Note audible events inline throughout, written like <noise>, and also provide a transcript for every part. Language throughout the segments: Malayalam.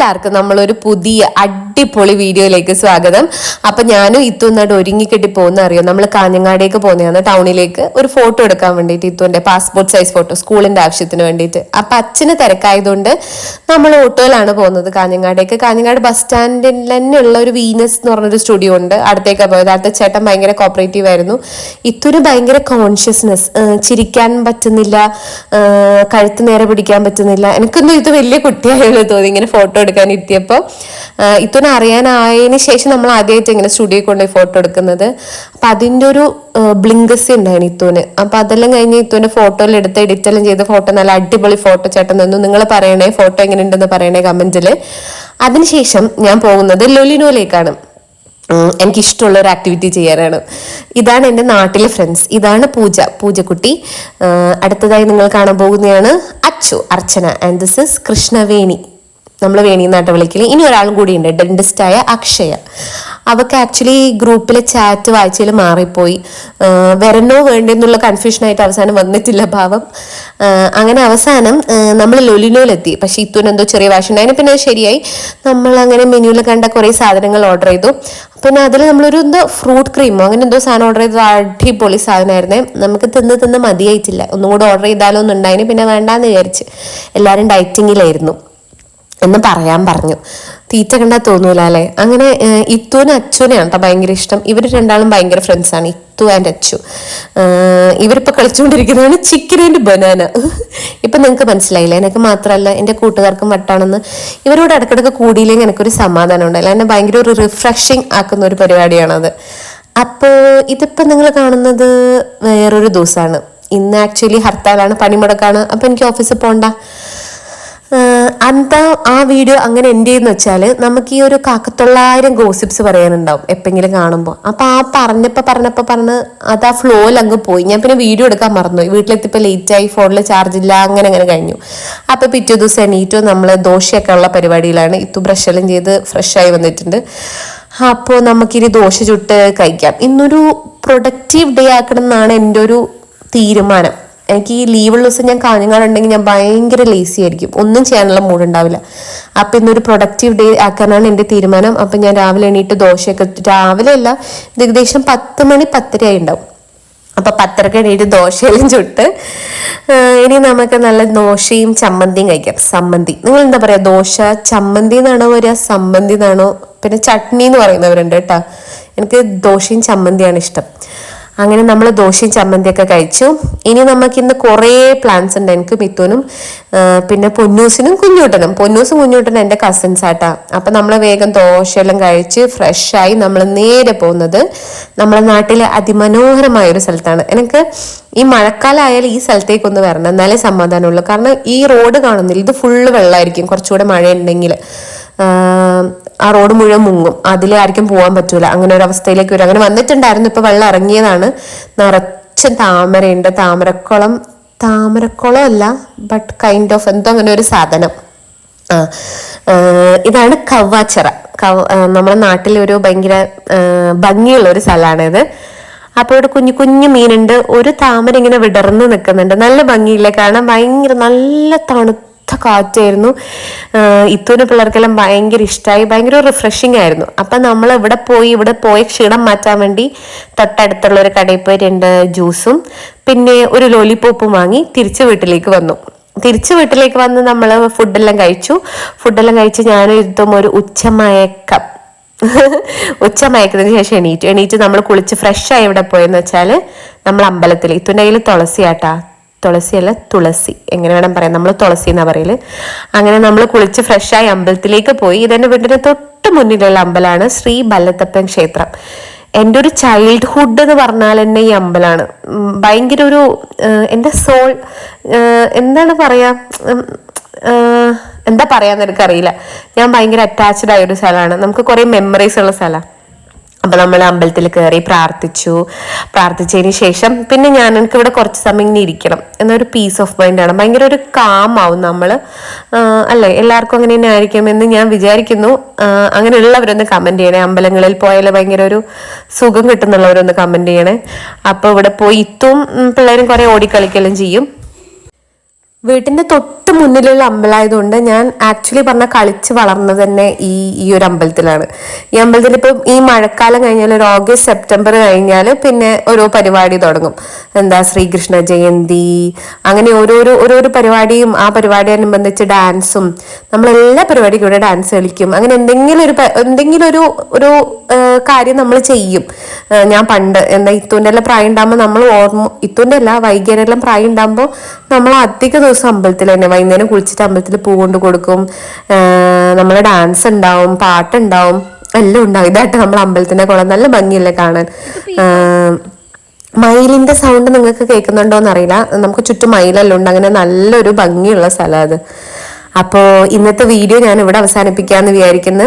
എല്ലാവർക്കും നമ്മളൊരു പുതിയ അടിപൊളി വീഡിയോയിലേക്ക് സ്വാഗതം. അപ്പൊ ഞാനും ഇത്തുന്നായിട്ട് ഒരുങ്ങിക്കെട്ടി പോകുന്ന അറിയോ? നമ്മൾ കാഞ്ഞങ്ങാടേക്ക് പോകുന്നതാണ് ടൗണിലേക്ക്. ഒരു ഫോട്ടോ എടുക്കാൻ വേണ്ടിയിട്ട് ഇത്തുവിന്റെ പാസ്പോർട്ട് സൈസ് ഫോട്ടോ സ്കൂളിന്റെ ആവശ്യത്തിന് വേണ്ടിയിട്ട് അപ്പൊ അച്ഛന് തിരക്കായതുകൊണ്ട് നമ്മൾ ഓട്ടോയിലാണ് പോകുന്നത് കാഞ്ഞങ്ങാടേക്ക്. കാഞ്ഞങ്ങാട് ബസ് സ്റ്റാൻഡിൽ തന്നെ ഉള്ള ഒരു വീനസ് എന്ന് പറഞ്ഞൊരു സ്റ്റുഡിയോ ഉണ്ട്. അടുത്തേക്കാണ് പോയത്. അടുത്ത ചേട്ടൻ ഭയങ്കര കോപ്പറേറ്റീവ് ആയിരുന്നു. ഇത്തൊരു ഭയങ്കര കോൺഷ്യസ്നെസ് ചിരിക്കാൻ പറ്റുന്നില്ല കഴുത്ത് നേരെ പിടിക്കാൻ പറ്റുന്നില്ല. എനിക്കൊന്നും ഇത് വലിയ കുട്ടിയായുള്ള തോന്നി ഇങ്ങനെ ഫോട്ടോ എടുക്കാൻ എത്തിയപ്പോൾ ഇത്തുനെ അറിയാനായതിനു ശേഷം നമ്മൾ ആദ്യമായിട്ട് ഇങ്ങനെ സ്റ്റുഡിയോ കൊണ്ടുപോയി ഫോട്ടോ എടുക്കുന്നത്. അപ്പൊ അതിന്റെ ഒരു ബ്ലിങ്കസി ഉണ്ടായിരുന്നു ഇത്തുന് അപ്പൊ അതെല്ലാം കഴിഞ്ഞ് ഇത്തുവിന്റെ ഫോട്ടോയിൽ എടുത്ത് എഡിറ്റെല്ലാം ചെയ്ത ഫോട്ടോ നല്ല അടിപൊളി ഫോട്ടോ ചേട്ടൻ തന്നു. നിങ്ങൾ പറയണേ ഫോട്ടോ എങ്ങനെ ഉണ്ടെന്ന് പറയണേ കമന്റിൽ അതിനുശേഷം ഞാൻ പോകുന്നത് ലൊലിനോയിലേക്കാണ് എനിക്ക് എനിക്കിഷ്ടമുള്ള ഒരു ആക്ടിവിറ്റി ചെയ്യാനാണ്. ഇതാണ് എന്റെ നാട്ടിലെ ഫ്രണ്ട്സ് ഇതാണ് പൂജ പൂജക്കുട്ടി. അടുത്തതായി നിങ്ങൾ കാണാൻ പോകുന്നതാണ് Achu Archana. And this is Krishnaveni. നമ്മൾ വേണി എന്നാട്ട് വിളിക്കൽ. ഇനി ഒരാളും കൂടി ഉണ്ട് ഡെന്റിസ്റ്റായ അക്ഷയ. അവൾക്ക് ആക്ച്വലി ഗ്രൂപ്പിലെ ചാറ്റ് വായിച്ചതിൽ മാറിപ്പോയി. വരണോ വേണ്ടെന്നുള്ള കൺഫ്യൂഷനായിട്ട് അവസാനം വന്നിട്ടില്ല ഭാവം. അങ്ങനെ അവസാനം നമ്മൾ ലൊലിനോയിലെത്തി. പക്ഷേ ഇത്തൂനെന്തോ ചെറിയ വാശി ഉണ്ടായിരുന്നു. പിന്നെ ശരിയായി. നമ്മൾ അങ്ങനെ മെനുവിൽ കണ്ട കുറേ സാധനങ്ങൾ ഓർഡർ ചെയ്തു. പിന്നെ അതിൽ നമ്മളൊരു എന്തോ ഫ്രൂട്ട് ക്രീമോ അങ്ങനെ എന്തോ സാധനം ഓർഡർ ചെയ്തത്. അടിപൊളി സാധനമായിരുന്നേ. നമുക്ക് തിന്ന് തിന്ന് മതിയായിട്ടില്ല. ഒന്നും കൂടെ ഓർഡർ ചെയ്താലോ എന്നുണ്ടായിന്. പിന്നെ വേണ്ടാന്ന് വിചാരിച്ച് എല്ലാവരും ഡയറ്റിങ്ങിലായിരുന്നു എന്ന് പറയാൻ പറഞ്ഞു. തീറ്റ കണ്ടാൽ തോന്നൂല അല്ലേ? അങ്ങനെ ഇത്തുവിനും അച്ചുവിനെയാണ് കേട്ടോ ഭയങ്കര ഇഷ്ടം. ഇവർ രണ്ടാളും ഭയങ്കര ഫ്രണ്ട്സാണ് ഇത്തു ആൻഡ് അച്ചു. ഇവരിപ്പോൾ കളിച്ചുകൊണ്ടിരിക്കുന്നതാണ് ചിക്കൻ ആൻഡ് ബനാന ഇപ്പം നിങ്ങൾക്ക് മനസ്സിലായില്ല? എനിക്ക് മാത്രമല്ല എന്റെ കൂട്ടുകാർക്കും വട്ടാണെന്ന്. ഇവരോട് ഇടയ്ക്കിടയ്ക്ക് കൂടിയില്ലെങ്കിൽ എനിക്കൊരു സമാധാനം ഉണ്ടായില്ല എന്നെ ഭയങ്കര ഒരു റിഫ്രഷിങ് ആക്കുന്ന ഒരു പരിപാടിയാണത്. അപ്പോൾ ഇതിപ്പോൾ നിങ്ങൾ കാണുന്നത് വേറൊരു ദിവസമാണ് ഇന്ന് ആക്ച്വലി ഹർത്താലാണ് പണിമുടക്കാണ്. അപ്പോൾ എനിക്ക് ഓഫീസിൽ പോകണ്ട അന്താ ആ വീഡിയോ അങ്ങനെ എന്റെ ചെയ്യുന്ന വെച്ചാൽ നമുക്ക് ഈ ഒരു കാക്കത്തൊള്ളായിരം ഗോസിപ്സ് പറയാനുണ്ടാവും എപ്പെങ്കിലും കാണുമ്പോൾ അപ്പം ആ പറഞ്ഞപ്പോൾ പറഞ്ഞപ്പോൾ പറഞ്ഞ് അത് ആ ഫ്ലോയിൽ അങ്ങ് പോയി. ഞാൻ പിന്നെ വീഡിയോ എടുക്കാൻ മറന്നു വീട്ടിലെത്തിയപ്പോൾ ലേറ്റായി ഫോണിൽ ചാർജ് ഇല്ല അങ്ങനെ അങ്ങനെ കഴിഞ്ഞു. അപ്പോൾ പിറ്റേ ദിവസം എണീറ്റോ നമ്മൾ ദോശയൊക്കെ ഉള്ള പരിപാടിയിലാണ്. ഇത്തു ബ്രഷെല്ലാം ചെയ്ത് ഫ്രഷായി വന്നിട്ടുണ്ട്. അപ്പോൾ നമുക്കിനി ദോശ ചുട്ട് കഴിക്കാം. ഇന്നൊരു പ്രൊഡക്റ്റീവ് ഡേ ആക്കണം എന്നാണ് എന്റെ ഒരു തീരുമാനം. എനിക്ക് ഈ ലീവുള്ള ദിവസം ഞാൻ കാഞ്ഞങ്ങാടുണ്ടെങ്കിൽ ഞാൻ ഭയങ്കര ലേസി ആയിരിക്കും. ഒന്നും ചെയ്യാനുള്ള മൂഡ് ഉണ്ടാവില്ല. അപ്പം ഇന്നൊരു പ്രൊഡക്റ്റീവ് ഡേ ആക്കാനാണ് എന്റെ തീരുമാനം. അപ്പം ഞാൻ രാവിലെ എണീറ്റ് ദോശയൊക്കെ രാവിലെ അല്ല ഏകദേശം പത്ത് മണി പത്തരയായി ഉണ്ടാവും അപ്പം പത്തരക്ക് എണീറ്റ് ദോശയെല്ലാം ചുട്ട് ഇനി നമുക്ക് നല്ല ദോശയും ചമ്മന്തിയും കഴിക്കാം. സമ്മന്തി. നിങ്ങൾ എന്താ പറയുക ദോശ ചമ്മന്തി എന്നാണോ വരിക? സമ്മന്തി എന്നാണോ? പിന്നെ ചട്നി എന്ന് പറയുന്നവരുണ്ട് കേട്ടോ. എനിക്ക് ദോശയും ചമ്മന്തിയാണ് ഇഷ്ടം. അങ്ങനെ നമ്മൾ ദോശയും ചമ്മന്തിയൊക്കെ കഴിച്ചു. ഇനി നമുക്ക് ഇന്ന് കുറേ പ്ലാൻസ് ഉണ്ട്. എനിക്ക് മിത്തുനും പിന്നെ പൊന്നൂസിനും കുഞ്ഞൂട്ടനും. പൊന്നൂസും കുഞ്ഞൂട്ടനും എന്റെ കസിൻസ് ആട്ടാ. അപ്പം നമ്മൾ വേഗം ദോശയെല്ലാം കഴിച്ച് ഫ്രഷായി നമ്മൾ നേരെ പോകുന്നത് നമ്മളെ നാട്ടിലെ അതിമനോഹരമായ ഒരു സ്ഥലത്താണ്. എനിക്ക് ഈ മഴക്കാലമായാൽ ഈ സ്ഥലത്തേക്ക് ഒന്ന് വരണം. എന്നാലേ സമാധാനമുള്ളൂ. കാരണം ഈ റോഡ് കാണുന്നില്ല. ഇത് ഫുള്ള് വെള്ളമായിരിക്കും കുറച്ചുകൂടെ മഴ ഉണ്ടെങ്കിൽ ആ റോഡ് മുഴുവൻ മുങ്ങും. അതിലായിരിക്കും പോകാൻ പറ്റൂല. അങ്ങനെ ഒരു അവസ്ഥയിലേക്ക് വരും. അങ്ങനെ വന്നിട്ടുണ്ടായിരുന്നു. ഇപ്പൊ വെള്ളം ഇറങ്ങിയതാണ്. നിറച്ച് താമരയുണ്ട്. താമരക്കുളം താമരക്കുളം അല്ല ബട്ട് കൈൻഡ് ഓഫ് എന്തോ അങ്ങനെ ഒരു സാധനം. ആ ഇതാണ് കവ്വാച്ചിറ. കവ് നമ്മുടെ നാട്ടിലെ ഒരു ഭയങ്കര ഭംഗിയുള്ള ഒരു സ്ഥലമാണിത് അപ്പോൾ ഇവിടെ കുഞ്ഞു കുഞ്ഞു മീനുണ്ട്. ഒരു താമര ഇങ്ങനെ വിടർന്ന് നിൽക്കുന്നുണ്ട്. നല്ല ഭംഗിയില്ലേ? കാരണം ഭയങ്കര നല്ല തണുത്ത കാറ്റായിരുന്നു. ഇത്തൂര് പിള്ളേർക്കെല്ലാം ഭയങ്കര ഇഷ്ടമായി ഭയങ്കര റിഫ്രഷിംഗ് ആയിരുന്നു. അപ്പം നമ്മൾ ഇവിടെ പോയി ഇവിടെ പോയി ക്ഷീണം മാറ്റാൻ വേണ്ടി തൊട്ടടുത്തുള്ള ഒരു കടയിൽ പോയി രണ്ട് ജ്യൂസും പിന്നെ ഒരു ലോലിപോപ്പും വാങ്ങി തിരിച്ച് വീട്ടിലേക്ക് വന്നു. തിരിച്ച് വീട്ടിലേക്ക് വന്ന് നമ്മൾ ഫുഡെല്ലാം കഴിച്ചു. ഫുഡെല്ലാം കഴിച്ച് ഞാനും ഇരുത്തും ഒരു ഉച്ചമയക്കം <laughs> ഉച്ച മയക്കത്തിന് ശേഷം എണീറ്റു. എണീറ്റ് നമ്മൾ കുളിച്ച് ഫ്രഷ് ആയി ഇവിടെ പോയെന്ന് വെച്ചാൽ നമ്മൾ അമ്പലത്തിൽ ഇത്തുന്റെ കയ്യിൽ തുളസി ആട്ടാ തുളസിയല്ല തുളസി. എങ്ങനെ വേണം പറയാം? നമ്മൾ തുളസി എന്നാ പറയൽ. അങ്ങനെ നമ്മൾ കുളിച്ച് ഫ്രഷായി അമ്പലത്തിലേക്ക് പോയി. ഇതെന്റെ വീടിന്റെ തൊട്ട് മുന്നിലുള്ള അമ്പലമാണ് ശ്രീ ബല്ലത്തപ്പൻ ക്ഷേത്രം. എന്റെ ഒരു ചൈൽഡ്ഹുഡ് എന്ന് പറഞ്ഞാൽ തന്നെ ഈ അമ്പലമാണ് ഭയങ്കര ഒരു എന്റെ സോൾ എന്താണ് പറയാ? എന്താ പറയാന്ന് എനിക്കറിയില്ല. ഞാൻ ഭയങ്കര അറ്റാച്ച്ഡ് ആയ ഒരു സ്ഥലമാണ്. നമുക്ക് കുറേ മെമ്മറീസ് ഉള്ള സ്ഥലമാണ് അപ്പൊ നമ്മൾ അമ്പലത്തിൽ കയറി പ്രാർത്ഥിച്ചു. പ്രാർത്ഥിച്ചതിന് ശേഷം പിന്നെ ഞാൻ എനിക്ക് ഇവിടെ കുറച്ച് സമയം ഇങ്ങനെ ഇരിക്കണം. എന്നൊരു പീസ് ഓഫ് മൈൻഡ് ആണ്. ഭയങ്കര ഒരു കാം ആവും നമ്മൾ അല്ലേ? എല്ലാവർക്കും അങ്ങനെ തന്നെ ആയിരിക്കും എന്ന് ഞാൻ വിചാരിക്കുന്നു. ആ, അങ്ങനെയുള്ളവരൊന്ന് കമന്റ് ചെയ്യണേ. അമ്പലങ്ങളിൽ പോയാൽ ഭയങ്കര ഒരു സുഖം കിട്ടുന്നുള്ളവരൊന്ന് കമന്റ് ചെയ്യണേ. അപ്പോൾ ഇവിടെ പോയി ഇത്തും പിള്ളേരും കുറെ ഓടിക്കളിക്കലും ചെയ്യും. വീട്ടിന്റെ തൊട്ട് മുന്നിലുള്ള അമ്പലമായതുകൊണ്ട് ഞാൻ ആക്ച്വലി പറഞ്ഞ കളിച്ച് വളർന്നത് തന്നെ ഈ ഈ ഒരു അമ്പലത്തിലാണ്. ഈ അമ്പലത്തിൽ ഇപ്പം ഈ മഴക്കാലം കഴിഞ്ഞാൽ ഒരു ഓഗസ്റ്റ് സെപ്റ്റംബർ കഴിഞ്ഞാൽ പിന്നെ ഓരോ പരിപാടി തുടങ്ങും. എന്താ ശ്രീകൃഷ്ണ ജയന്തി അങ്ങനെ ഓരോരോ ഓരോരോ പരിപാടിയും ആ പരിപാടി അനുബന്ധിച്ച് ഡാൻസും നമ്മളെല്ലാ പരിപാടിക്കും ഇവിടെ ഡാൻസ് കളിക്കും. അങ്ങനെ എന്തെങ്കിലും ഒരു എന്തെങ്കിലും ഒരു ഒരു കാര്യം നമ്മൾ ചെയ്യും. ഞാൻ പണ്ട് എന്താ ഇത്തൂന്റെ എല്ലാം പ്രായം ഉണ്ടാകുമ്പോൾ നമ്മൾ ഓർമ്മ ഇത്തൂന്റെ അല്ല വൈകുന്നേരം എല്ലാം പ്രായം ഉണ്ടാകുമ്പോൾ നമ്മൾ അധിക ദിവസം അമ്പലത്തിൽ തന്നെ വൈകുന്നേരം കുളിച്ചിട്ട് അമ്പലത്തിൽ പൂ കൊണ്ട് കൊടുക്കും. നമ്മൾ ഡാൻസ് ഉണ്ടാവും പാട്ടുണ്ടാവും എല്ലാം ഉണ്ടാവും. ഇതായിട്ട് നമ്മൾ അമ്പലത്തിന്റെ കുളം നല്ല ഭംഗിയല്ലേ കാണാൻ. മയിലിന്റെ സൗണ്ട് നിങ്ങൾക്ക് കേൾക്കുന്നുണ്ടോ എന്നറിയില്ല നമുക്ക് ചുറ്റും മയിലെല്ലാം ഉണ്ട്. അങ്ങനെ നല്ലൊരു ഭംഗിയുള്ള സ്ഥലം അത്. അപ്പോൾ ഇന്നത്തെ വീഡിയോ ഞാൻ ഇവിടെ അവസാനിപ്പിക്കാമെന്ന് വിചാരിക്കുന്നു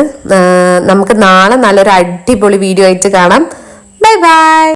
നമുക്ക് നാളെ നല്ലൊരു അടിപൊളി വീഡിയോ ആയിട്ട് കാണാം. Bye bye.